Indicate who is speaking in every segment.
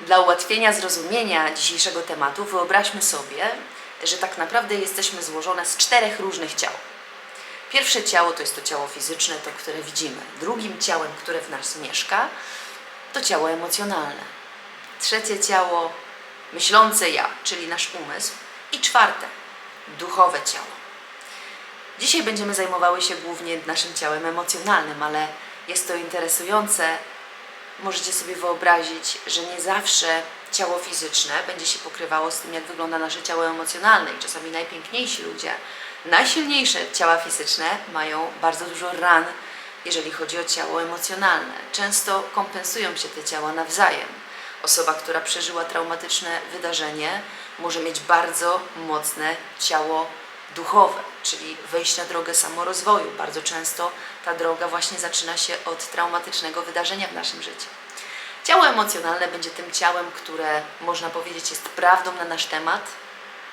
Speaker 1: Dla ułatwienia zrozumienia dzisiejszego tematu wyobraźmy sobie, że tak naprawdę jesteśmy złożone z czterech różnych ciał. Pierwsze ciało to jest to ciało fizyczne, to które widzimy. Drugim ciałem, które w nas mieszka, to ciało emocjonalne. Trzecie ciało myślące ja, czyli nasz umysł. I czwarte, duchowe ciało. Dzisiaj będziemy zajmowały się głównie naszym ciałem emocjonalnym, ale jest to interesujące. Możecie sobie wyobrazić, że nie zawsze ciało fizyczne będzie się pokrywało z tym, jak wygląda nasze ciało emocjonalne. I czasami najpiękniejsi ludzie, najsilniejsze ciała fizyczne mają bardzo dużo ran, jeżeli chodzi o ciało emocjonalne. Często kompensują się te ciała nawzajem. Osoba, która przeżyła traumatyczne wydarzenie, może mieć bardzo mocne ciało duchowe, czyli wejść na drogę samorozwoju. Bardzo często ta droga właśnie zaczyna się od traumatycznego wydarzenia w naszym życiu. Ciało emocjonalne będzie tym ciałem, które można powiedzieć jest prawdą na nasz temat,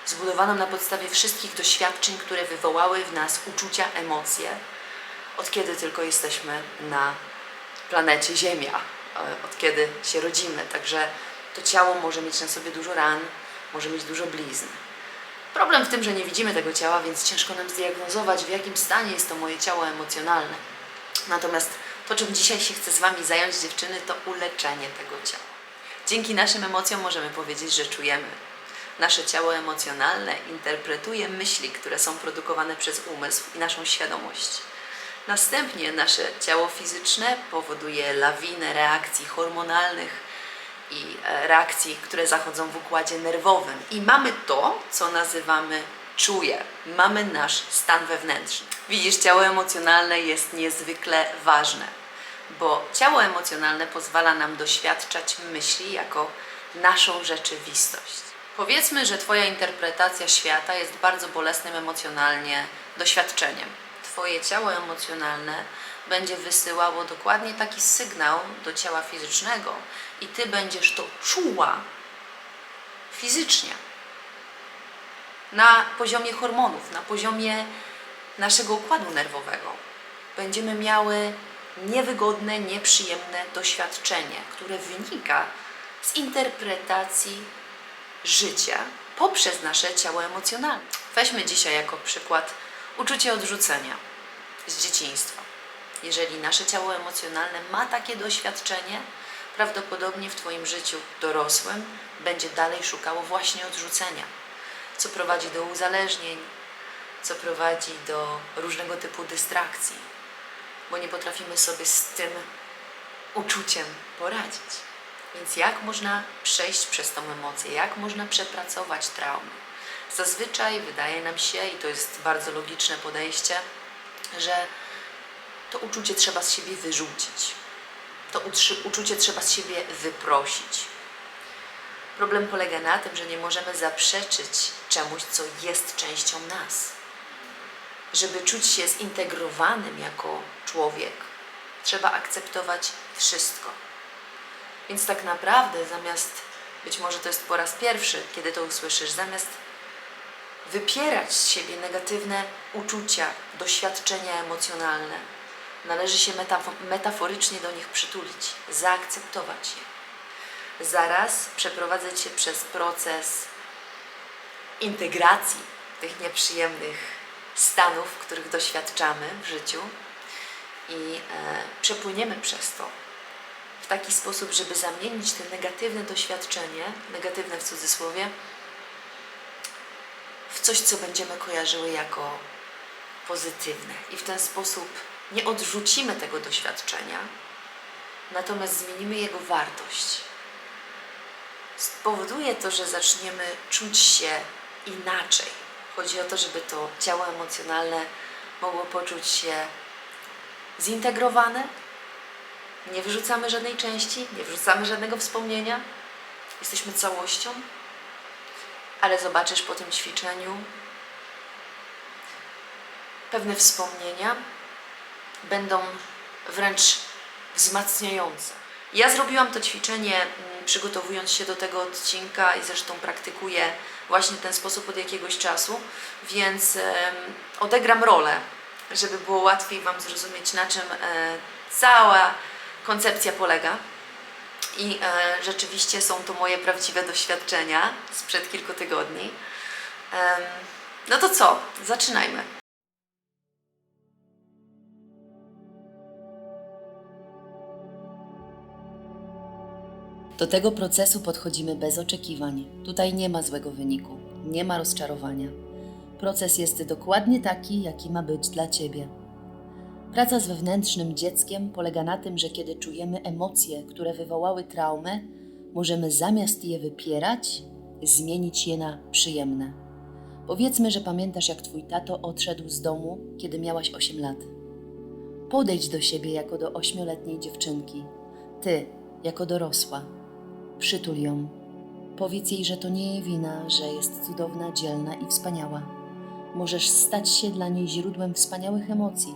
Speaker 1: zbudowaną na podstawie wszystkich doświadczeń, które wywołały w nas uczucia, emocje, od kiedy tylko jesteśmy na planecie Ziemia, e, od kiedy się rodzimy. Także to ciało może mieć na sobie dużo ran, może mieć dużo blizn. Problem w tym, że nie widzimy tego ciała, więc ciężko nam zdiagnozować, w jakim stanie jest to moje ciało emocjonalne. Natomiast to, czym dzisiaj się chcę z Wami zająć, dziewczyny, to uleczenie tego ciała. Dzięki naszym emocjom możemy powiedzieć, że czujemy. Nasze ciało emocjonalne interpretuje myśli, które są produkowane przez umysł i naszą świadomość. Następnie nasze ciało fizyczne powoduje lawinę reakcji hormonalnych i e, reakcji, które zachodzą w układzie nerwowym. I mamy to, co nazywamy czuje. Mamy nasz stan wewnętrzny. Widzisz, ciało emocjonalne jest niezwykle ważne, bo ciało emocjonalne pozwala nam doświadczać myśli jako naszą rzeczywistość. Powiedzmy, że Twoja interpretacja świata jest bardzo bolesnym emocjonalnie doświadczeniem. Twoje ciało emocjonalne będzie wysyłało dokładnie taki sygnał do ciała fizycznego i Ty będziesz to czuła fizycznie. Na poziomie hormonów, na poziomie naszego układu nerwowego. Będziemy miały niewygodne, nieprzyjemne doświadczenie, które wynika z interpretacji życia poprzez nasze ciało emocjonalne. Weźmy dzisiaj jako przykład uczucie odrzucenia z dzieciństwa. Jeżeli nasze ciało emocjonalne ma takie doświadczenie, prawdopodobnie w Twoim życiu dorosłym będzie dalej szukało właśnie odrzucenia, co prowadzi do uzależnień, co prowadzi do różnego typu dystrakcji, bo nie potrafimy sobie z tym uczuciem poradzić. Więc jak można przejść przez tą emocję, jak można przepracować traumy? Zazwyczaj wydaje nam się, i to jest bardzo logiczne podejście, że to uczucie trzeba z siebie wyrzucić. To uczucie trzeba z siebie wyprosić. Problem polega na tym, że nie możemy zaprzeczyć czemuś, co jest częścią nas. Żeby czuć się zintegrowanym jako człowiek, trzeba akceptować wszystko. Więc tak naprawdę, zamiast, być może to jest po raz pierwszy, kiedy to usłyszysz, zamiast wypierać z siebie negatywne uczucia, doświadczenia emocjonalne, należy się metafo- metaforycznie do nich przytulić, zaakceptować je. Zaraz przeprowadzać się przez proces integracji tych nieprzyjemnych stanów, których doświadczamy w życiu i e, przepłyniemy przez to w taki sposób, żeby zamienić te negatywne doświadczenie, negatywne w cudzysłowie, w coś, co będziemy kojarzyły jako pozytywne. I w ten sposób nie odrzucimy tego doświadczenia, natomiast zmienimy jego wartość. Spowoduje to, że zaczniemy czuć się inaczej. Chodzi o to, żeby to ciało emocjonalne mogło poczuć się zintegrowane, nie wyrzucamy żadnej części, nie wyrzucamy żadnego wspomnienia. Jesteśmy całością. Ale zobaczysz po tym ćwiczeniu pewne wspomnienia będą wręcz wzmacniające. Ja zrobiłam to ćwiczenie mm, przygotowując się do tego odcinka i zresztą praktykuję właśnie ten sposób od jakiegoś czasu, więc odegram rolę, żeby było łatwiej Wam zrozumieć, na czym e, cała koncepcja polega. I e, rzeczywiście są to moje prawdziwe doświadczenia sprzed kilku tygodni. No to co? Zaczynajmy. Do tego procesu podchodzimy bez oczekiwań. Tutaj nie ma złego wyniku, nie ma rozczarowania. Proces jest dokładnie taki, jaki ma być dla Ciebie. Praca z wewnętrznym dzieckiem polega na tym, że kiedy czujemy emocje, które wywołały traumę, możemy zamiast je wypierać, zmienić je na przyjemne. Powiedzmy, że pamiętasz, jak Twój tato odszedł z domu, kiedy miałaś 8 lat. Podejdź do siebie jako do ośmioletniej dziewczynki, ty jako dorosła. Przytul ją. Powiedz jej, że to nie jej wina, że jest cudowna, dzielna i wspaniała. Możesz stać się dla niej źródłem wspaniałych emocji.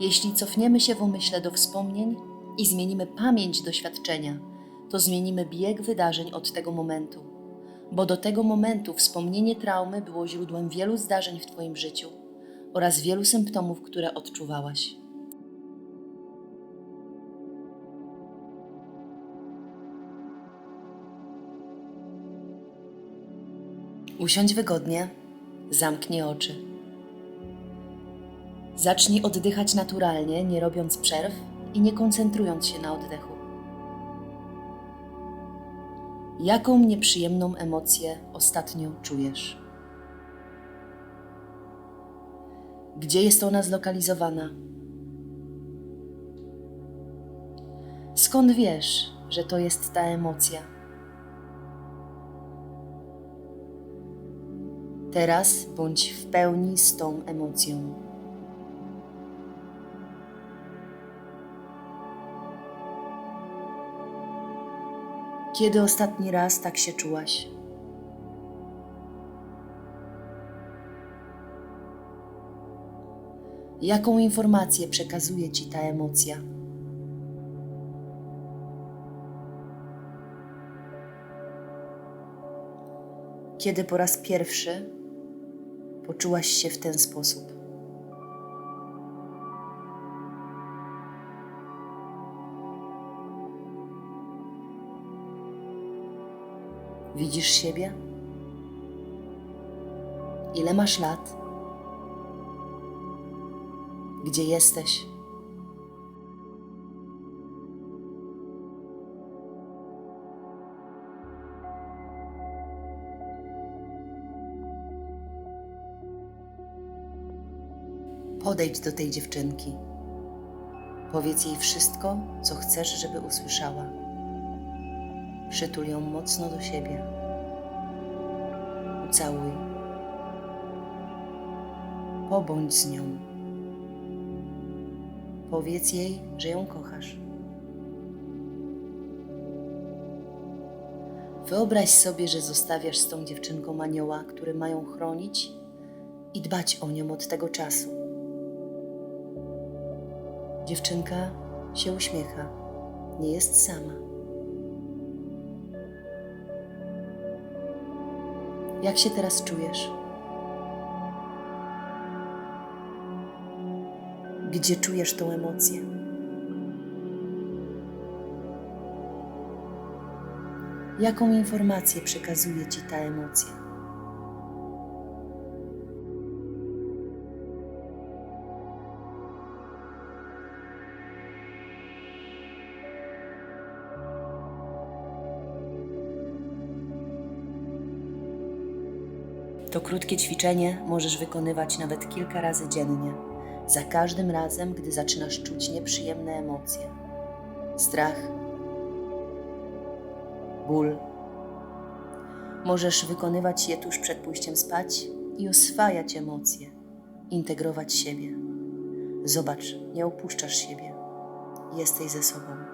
Speaker 1: Jeśli cofniemy się w umyśle do wspomnień i zmienimy pamięć doświadczenia, to zmienimy bieg wydarzeń od tego momentu, bo do tego momentu wspomnienie traumy było źródłem wielu zdarzeń w Twoim życiu oraz wielu symptomów, które odczuwałaś. Usiądź wygodnie, zamknij oczy. Zacznij oddychać naturalnie, nie robiąc przerw i nie koncentrując się na oddechu. Jaką nieprzyjemną emocję ostatnio czujesz? Gdzie jest ona zlokalizowana? Skąd wiesz, że to jest ta emocja? Teraz bądź w pełni z tą emocją. Kiedy ostatni raz tak się czułaś? Jaką informację przekazuje ci ta emocja? Kiedy po raz pierwszy poczułaś się w ten sposób? Widzisz siebie? Ile masz lat? Gdzie jesteś? Podejdź do tej dziewczynki. Powiedz jej wszystko, co chcesz, żeby usłyszała. Przytul ją mocno do siebie. Ucałuj. Pobądź z nią. Powiedz jej, że ją kochasz. Wyobraź sobie, że zostawiasz z tą dziewczynką anioła, który mają chronić i dbać o nią od tego czasu. Dziewczynka się uśmiecha, nie jest sama. Jak się teraz czujesz? Gdzie czujesz tą emocję? Jaką informację przekazuje ci ta emocja? Krótkie ćwiczenie możesz wykonywać nawet kilka razy dziennie. Za każdym razem, gdy zaczynasz czuć nieprzyjemne emocje, strach, ból, możesz wykonywać je tuż przed pójściem spać i oswajać emocje, integrować siebie. Zobacz, nie opuszczasz siebie, jesteś ze sobą.